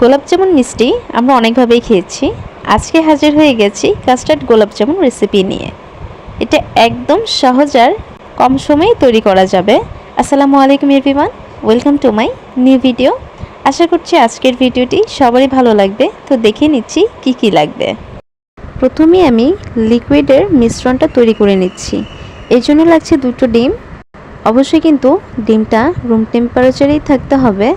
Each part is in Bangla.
গোলাপ জামুন মিষ্টি আমরা অনেকভাবেই খেয়েছি। আজকে হাজির হয়ে গেছি কাস্টার্ড গোলাপ জামুন রেসিপি নিয়ে। এটা একদম সহজ আর কম সময়ে তৈরি করা যাবে। আসসালামু আলাইকুম everyone welcome to my new video আশা করছি আজকের ভিডিওটি সবারই ভালো লাগবে। তো দেখে নিচ্ছি কি কি লাগবে। প্রথমে আমি লিকুইডের মিশ্রণটা তৈরি করে নিচ্ছি। এর জন্য লাগছে দুটো ডিম। অবশ্যই কিন্তু ডিমটা রুম টেম্পারেচারেই থাকতে হবে।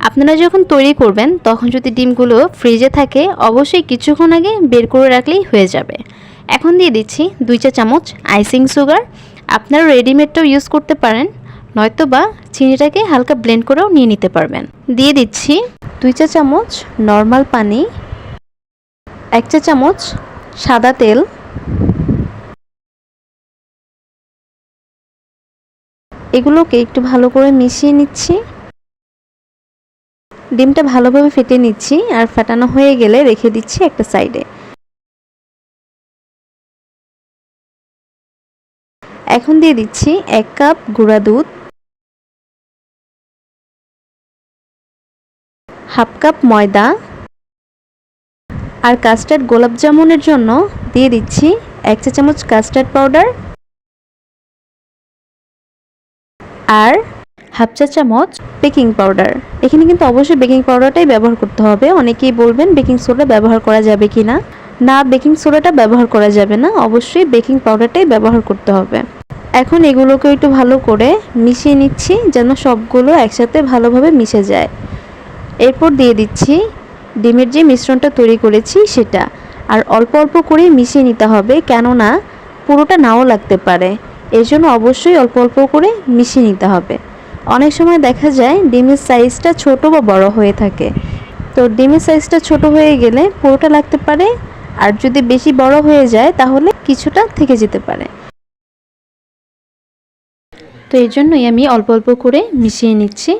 আপনারা যখন তৈরি করবেন, তখন যদি ডিমগুলো ফ্রিজে থাকে, অবশ্যই কিছুক্ষণ আগে বের করে রাখলেই হয়ে যাবে। এখন দিয়ে দিচ্ছি দুই চা চামচ আইসিং সুগার। আপনারা রেডিমেডটাও ইউজ করতে পারেন নয়তো বা চিনিটাকে হালকা ব্লেন্ড করেও নিয়ে নিতে পারবেন। দিয়ে দিচ্ছি দুই চা চামচ নর্মাল পানি, এক চা চামচ সাদা তেল, এগুলোকে একটু ভালো করে মিশিয়ে নিচ্ছি। ডিমটা ভালোভাবে ফেটে নিচ্ছি আর ফাটানো হয়ে গেলে রেখে দিচ্ছি একটা সাইডে। এখন দিয়ে দিচ্ছি এক কাপ গুঁড়া দুধ, হাফ কাপ ময়দা আর কাস্টার্ড গোলাপ জামুনের জন্য দিয়ে দিচ্ছি এক চা চামচ কাস্টার্ড পাউডার আর হাফ চা চামচ বেকিং পাউডার। এখানে কিন্তু অবশ্যই বেকিং পাউডারটাই ব্যবহার করতে হবে। অনেকেই বলবেন, বেকিং সোডা ব্যবহার করা যাবে কি না? না, বেকিং সোডাটা ব্যবহার করা যাবে না। অবশ্যই বেকিং পাউডারটাই ব্যবহার করতে হবে। এখন এগুলোকে একটু ভালো করে মিশিয়ে নিচ্ছি, যেন সবগুলো একসাথে ভালোভাবে মিশে যায়। এরপর দিয়ে দিচ্ছি ডিমের যে মিশ্রণটা তৈরি করেছি, সেটা। আর অল্প অল্প করে মিশিয়ে নিতে হবে, কেননা পুরোটা নাও লাগতে পারে। এর জন্য অবশ্যই অল্প অল্প করে মিশিয়ে নিতে হবে। অনেক সময় দেখা যায় ডিমের সাইজটা ছোট বা বড় হয়ে থাকে। তো ডিমের সাইজটা ছোট হয়ে গেলে পুরোটা লাগতে পারে আর যদি বেশি বড় হয়ে যায় তাহলে কিছুটা থেকে যেতে পারে। তো এই জন্যই আমি অল্প অল্প করে মিশিয়ে নিচ্ছি।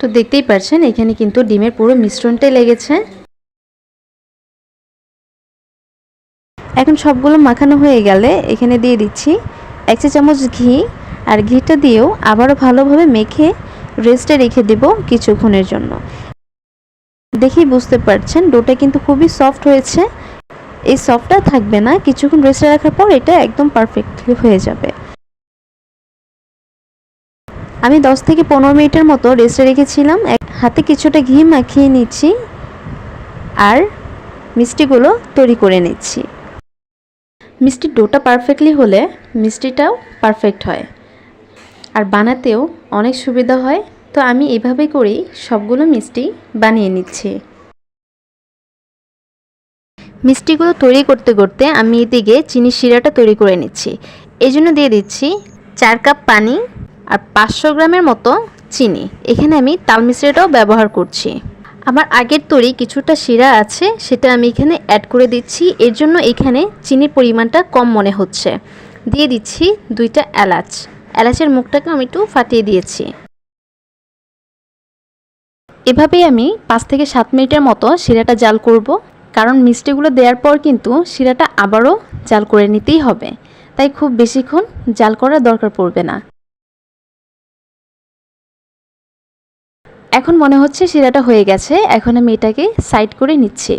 তো দেখতেই পাচ্ছেন এখানে কিন্তু ডিমের পুরো মিশ্রণটাই লেগেছে। এখন সবগুলো মাখানো হয়ে গেলে এখানে দিয়ে দিচ্ছি এক চা চামচ ঘি আর ঘিটা দিয়েও আবারও ভালোভাবে মেখে রেস্টে রেখে দেব কিছুক্ষণের জন্য। দেখেই বুঝতে পারছেন, ডোটা কিন্তু খুবই সফট হয়েছে। এই সফটটা থাকবে না, কিছুক্ষণ রেস্টে রাখার পর এটা একদম পারফেক্টলি হয়ে যাবে। আমি 10 থেকে পনেরো মিনিটের মতো রেস্টে রেখেছিলাম। এক হাতে কিছুটা ঘি মাখিয়ে নিচ্ছি আর মিষ্টিগুলো তৈরি করে নিচ্ছি। মিষ্টির ডোটা পারফেক্টলি হলে মিষ্টিটাও পারফেক্ট হয়। আর বানাতেও অনেক সুবিধা হয়। তো আমি এভাবে করেই সবগুলো মিষ্টি বানিয়ে নিচ্ছি। মিষ্টিগুলো তৈরি করতে করতে আমি এদিকে চিনি শিরাটা তৈরি করে নিচ্ছি। এই জন্য দিয়ে দিচ্ছি চার কাপ পানি আর পাঁচশো গ্রামের মতো চিনি। এখানে আমি তাল মিশ্রিটাও ব্যবহার করছি। আমার আগের তৈরি কিছুটা শিরা আছে, সেটা আমি এখানে অ্যাড করে দিচ্ছি। এর জন্য এখানে চিনির পরিমাণটা কম মনে হচ্ছে। দিয়ে দিচ্ছি দুইটা এলাচ। এলাচের মুখটাকে আমি একটু ফাটিয়ে দিয়েছি। এভাবেই আমি পাঁচ থেকে সাত মিনিটের মতো শিরাটা জাল করব। কারণ মিষ্টিগুলো দেওয়ার পর কিন্তু শিরাটা আবারও জাল করে নিতেই হবে। তাই খুব বেশিক্ষণ জাল করার দরকার পড়বে না। এখন মনে হচ্ছে শিরাটা হয়ে গেছে, এখন আমি এটাকে সাইড করে নিচ্ছি।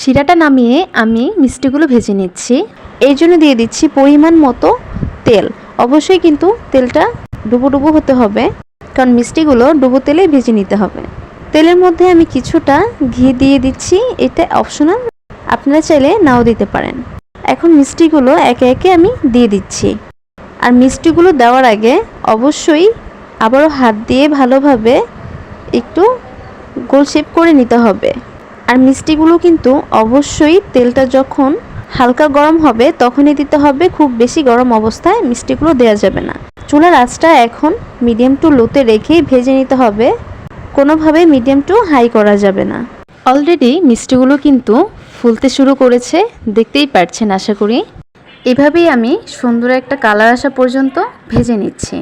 শিরাটা নামিয়ে আমি মিষ্টিগুলো ভেজে নিচ্ছি। এই জন্য দিয়ে দিচ্ছি পরিমাণ মতো তেল। অবশ্যই কিন্তু তেলটা ডুবো ডুবো হতে হবে, কারণ মিষ্টিগুলো ডুবো তেলে ভেজে নিতে হবে। তেলের মধ্যে আমি কিছুটা ঘি দিয়ে দিচ্ছি, এটা অপশনাল আপনারা চাইলে নাও দিতে পারেন। এখন মিষ্টিগুলো একে একে আমি দিয়ে দিচ্ছি। আর মিষ্টিগুলো দেওয়ার আগে অবশ্যই আবারও হাত দিয়ে ভালোভাবে একটু গোল শেপ করে নিতে হবে। আর মিষ্টিগুলো কিন্তু অবশ্যই তেলটা যখন হালকা গরম হবে, তখনই দিতে হবে। খুব বেশি গরম অবস্থায় মিষ্টিগুলো দেওয়া যাবে না। চুলার আঁচটা এখন মিডিয়াম টু লোতে রেখেই ভেজে নিতে হবে। কোনোভাবে মিডিয়াম টু হাই করা যাবে না। অলরেডি মিষ্টিগুলো কিন্তু ফুলতে শুরু করেছে, দেখতেই পারছেন আশা করি। এভাবেই আমি সুন্দর একটা কালার আসা পর্যন্ত ভেজে নিচ্ছি।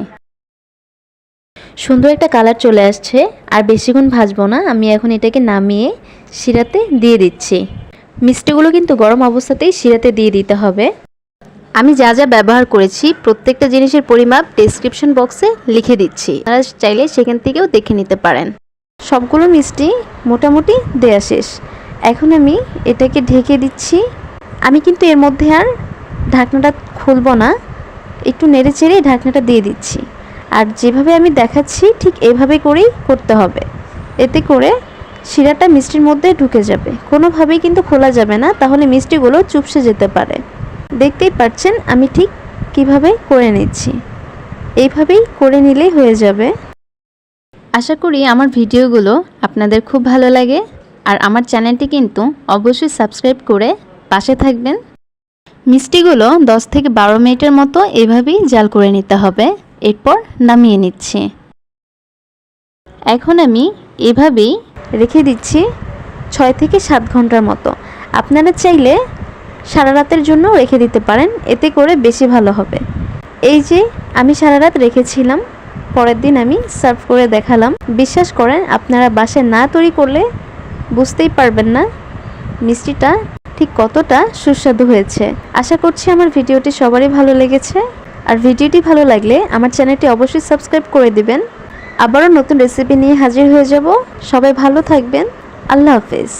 সুন্দর একটা কালার চলে আসছে, আর বেশিক্ষণ ভাজবো না, আমি এখন এটাকে নামিয়ে শিরাতে দিয়ে দিচ্ছি। মিষ্টিগুলো কিন্তু গরম অবস্থাতেই শিরাতে দিয়ে দিতে হবে। আমি যা যা ব্যবহার করেছি, প্রত্যেকটা জিনিসের পরিমাপ ডেসক্রিপশন বক্সে লিখে দিচ্ছি। আপনারা চাইলে সেখান থেকেও দেখে নিতে পারেন। সবগুলো মিষ্টি মোটামুটি দেয়া শেষ। এখন আমি এটাকে ঢেকে দিচ্ছি। আমি কিন্তু এর মধ্যে আর ঢাকনাটা খুলবো না, একটু নেড়ে চেড়ে ঢাকনাটা দিয়ে দিচ্ছি। আর যেভাবে আমি দেখাচ্ছি, ঠিক এভাবে করেই করতে হবে। এতে করে শিরাটা মিষ্টির মধ্যে ঢুকে যাবে। কোনোভাবেই কিন্তু খোলা যাবে না, তাহলে মিষ্টিগুলো চুপসে যেতে পারে। দেখতেই পাচ্ছেন, আমি ঠিক কীভাবে করে নিচ্ছি। এইভাবেই করে নিলেই হয়ে যাবে। আশা করি আমার ভিডিওগুলো আপনাদের খুব ভালো লাগে, আর আমার চ্যানেলটি কিন্তু অবশ্যই সাবস্ক্রাইব করে পাশে থাকবেন। মিষ্টিগুলো 10 থেকে বারো মিনিটের মতো এভাবেই জাল করে নিতে হবে। এরপর নামিয়ে নিচ্ছি। এখন আমি এভাবেই রেখে দিচ্ছি ছয় থেকে সাত ঘণ্টার মতো। আপনারা চাইলে সারা রাতের জন্য রেখে দিতে পারেন, এতে করে বেশি ভালো হবে। এই যে আমি সারা রাত রেখেছিলাম, পরের দিন আমি সার্ভ করে দেখালাম। বিশ্বাস করেন, আপনারা বাসায় না তৈরি করলে বুঝতেই পারবেন না মিষ্টিটা ঠিক কতটা সুস্বাদু হয়েছে। আশা করছি আমার ভিডিওটি সবারই ভালো লেগেছে। আর ভিডিওটি ভালো লাগলে আমার চ্যানেলটি অবশ্যই সাবস্ক্রাইব করে দিবেন। আবারও নতুন রেসিপি নিয়ে হাজির হয়ে যাব। সবাই ভালো থাকবেন। আল্লাহ হাফেজ।